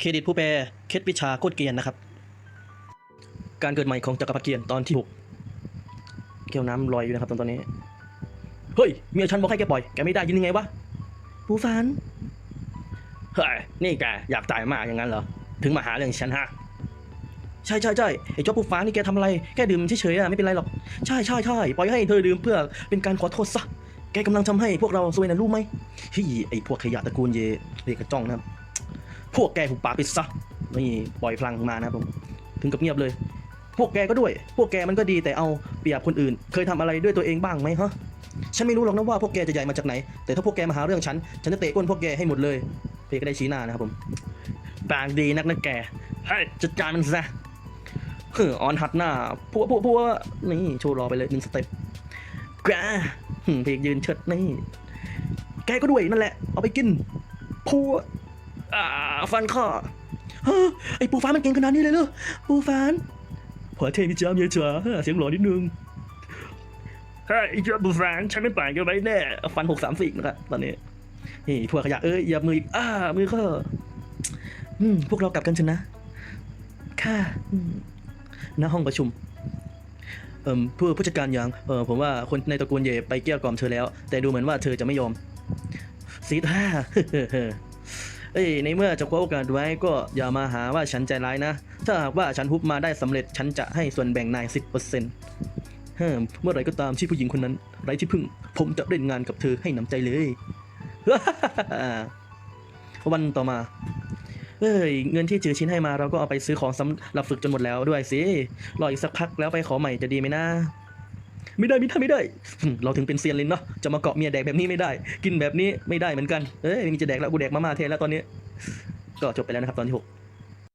เครดิตผู้แปลเคสวิชาโคตรเกรียนนะครับ การเกิดใหม่ของจักรพรรดิเกียนตอนที่หกแก้วน้ำลอยอยู่นะครับตอนตอนนี้ เฮ้ยเมียฉันบอกให้แกปล่อย แกไม่ได้ยินยังไงวะปูฟานเฮ้ย นี่แกอยากตายมากอย่างนั้นเหรอ ถึงมาหาเรื่องฉันฮะ ใช่ใช่ใช่ไอ้เจ้าปูฟานนี่แกทำอะไร แกดื่มเฉยๆอะไม่เป็นไรหรอก ใช่ใช่ใช่ปล่อยให้เธอดื่มเพื่อเป็นการขอโทษซะ แกกำลังทำให้พวกเราซวยนะรู้ไหมเฮ้ยไอ้พวกขยะตระกูลเยเรกระจ้องนะครับ พวกแกหุบปากปิดซะนี่ปล่อยพลังมานะครับผมถึงกับเงียบเลย พวกแกก็ด้วย พวกแกมันก็ดีแต่เอาเปรียบคนอื่น เคยทำอะไรด้วยตัวเองบ้างไหมฮะฉันไม่รู้หรอกนะว่าพวกแกจะใหญ่มาจากไหน แต่ถ้าพวกแกมาหาเรื่องฉัน ฉันจะเตะก้นพวกแกให้หมดเลยเพก็ได้ชี้หน้านะครับผมปากดีนักนะแกเฮ้ยจัดการมันซะเฮ้อออนหัดหน้าพวกพวกพวกนี่โชว์รอไปเลยหนึ่งสเต็ปแกหึ่มเพกยืนเชิดนี่แกก็ด้วยนั่นแหละเอาไปกินพวอ่า ฟันข้อเฮ้อไอปูฟ้ามันเก่งขนาดนี้เลยเหรอปูฟ้านพอเทพิจามเยจ๋าเสียงหล่อนิดนึงเฮ้ยไอ้เจ้าปูฟ้านฉันไม่ป่านกันไว้แน่ฟันหกสามสี่นะครับตอนนี้นี่พวกขยะเอ้ยอย่ามืออีกอ้ามือก็อืมพวกเรากลับกันเถอะนะ ค่ะอืมณห้องประชุมเอ่อผู้ผู้จัดการยังเออผมว่าคนในตระกูลเย่ไปเกลี้ยกล่อมเธอแล้ว แต่ดูเหมือนว่าเธอจะไม่ยอมซีท่า เอ้ยในเมื่อจะคว้าโอกาสไว้ก็อย่ามาหาว่าฉันใจร้ายนะ ถ้าหากว่าฉันฮุบมาได้สำเร็จฉันจะให้ส่วนแบ่งนายสิบเปอร์เซ็นต์เมื่อไรก็ตามที่ผู้หญิงคนนั้น ไร้ที่พึ่ง ผมจะเล่นงานกับเธอให้น้ำใจเลย วันต่อมาเอ้ยเงินที่จือชิ้นให้มาเราก็เอาไปซื้อของสำหรับฝึกจนหมดแล้วด้วยสิรออีกสักพักแล้วไปขอใหม่จะดีไหมนะ ไม่ได้ไม่ได้ไม่ได้ เราถึงเป็นเซียนลินเนาะจะมาเกาะเมียแดกแบบนี้ไม่ได้ กินแบบนี้ไม่ได้เหมือนกันเอ้ยมีจะแดกแล้วกูแดกมาม่าเทนแล้วตอนนี้ ก็จบไปแล้วนะครับตอนที่หก